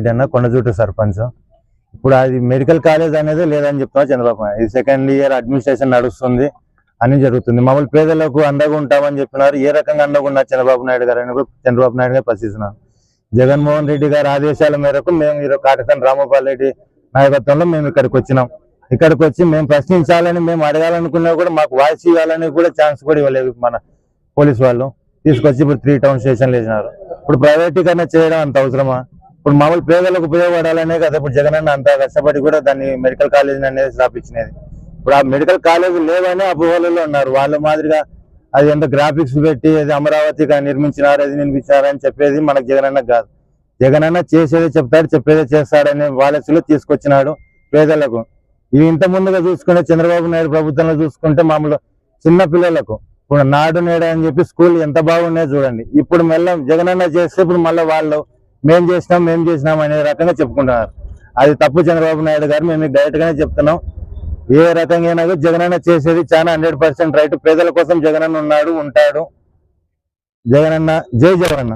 ఇదన్న కొండజూటు సర్పంచ్. ఇప్పుడు అది medical college అనేది లేదని చెప్తున్నా చంద్రబాబు ఇది సెకండ్ ఇయర్ అడ్మినిస్ట్రేషన్ నడుస్తుంది అని జరుగుతుంది. మమ్మల్ని పేదలకు అండగా ఉంటామని చెప్పినారు. ఏ రకంగా అండగా ఉన్నారు చంద్రబాబు నాయుడు గారు అని చంద్రబాబు నాయుడు గారు ప్రశ్నిస్తున్నారు. జగన్మోహన్ రెడ్డి గారి ఆదేశాల మేరకు మేము ఈరోజు కాటకన్ రామగోపాల్ రెడ్డి నాయకత్వంలో మేము ఇక్కడికి వచ్చినాం. ఇక్కడికి వచ్చి మేము ప్రశ్నించాలని మేము అడగాలనుకున్నా కూడా మాకు వాయిస్ ఇవ్వాలని కూడా ఛాన్స్ కూడా ఇవ్వలేదు మన పోలీస్ వాళ్ళు. తీసుకొచ్చి ఇప్పుడు త్రీ టౌన్ స్టేషన్లు వేసినారు. ఇప్పుడు ప్రైవేటీకరణ చేయడం అంత అవసరమా? ఇప్పుడు మామూలు పేదలకు ఉపయోగపడాలనే కదా ఇప్పుడు జగన్ అన్న అంత కష్టపడి కూడా దాన్ని మెడికల్ కాలేజ్ అనేది స్థాపించినది. ఇప్పుడు ఆ మెడికల్ కాలేజ్ లేవనే అపోహలలో ఉన్నారు. వాళ్ళ మాదిరిగా అది ఎంత గ్రాఫిక్స్ పెట్టి అది అమరావతిగా నిర్మించినారు అది నిర్మించినారు అని చెప్పేది మనకు జగన్ అన్న కాదు. జగన్ అన్న చేసేదే చెప్తాడు చెప్పేదే చేస్తాడనే వాలసులు తీసుకొచ్చినాడు పేదలకు. ఇవి ఇంత ముందుగా చూసుకుంటే చంద్రబాబు నాయుడు ప్రభుత్వంలో చూసుకుంటే మామూలు చిన్న పిల్లలకు. ఇప్పుడు నాడు నేడు అని చెప్పి స్కూల్ ఎంత బాగున్నాయో చూడండి. ఇప్పుడు మళ్ళీ జగన్ చేస్తే ఇప్పుడు మళ్ళీ వాళ్ళు మేం చేసినాం మేం చేసినాం అనే రకంగా చెప్పుకుంటున్నారు. అది తప్పు చంద్రబాబు నాయుడు గారు మేము మీకు డైరెక్ట్ గానే చెప్తున్నాం. ఏ రకంగా అయినా జగన్ అన్న చేసేది చాలా హండ్రెడ్ పర్సెంట్ రైట్ పేదల కోసం జగన్ అన్న ఉన్నాడు ఉంటాడు. జగన్ జై జగన్ అన్న.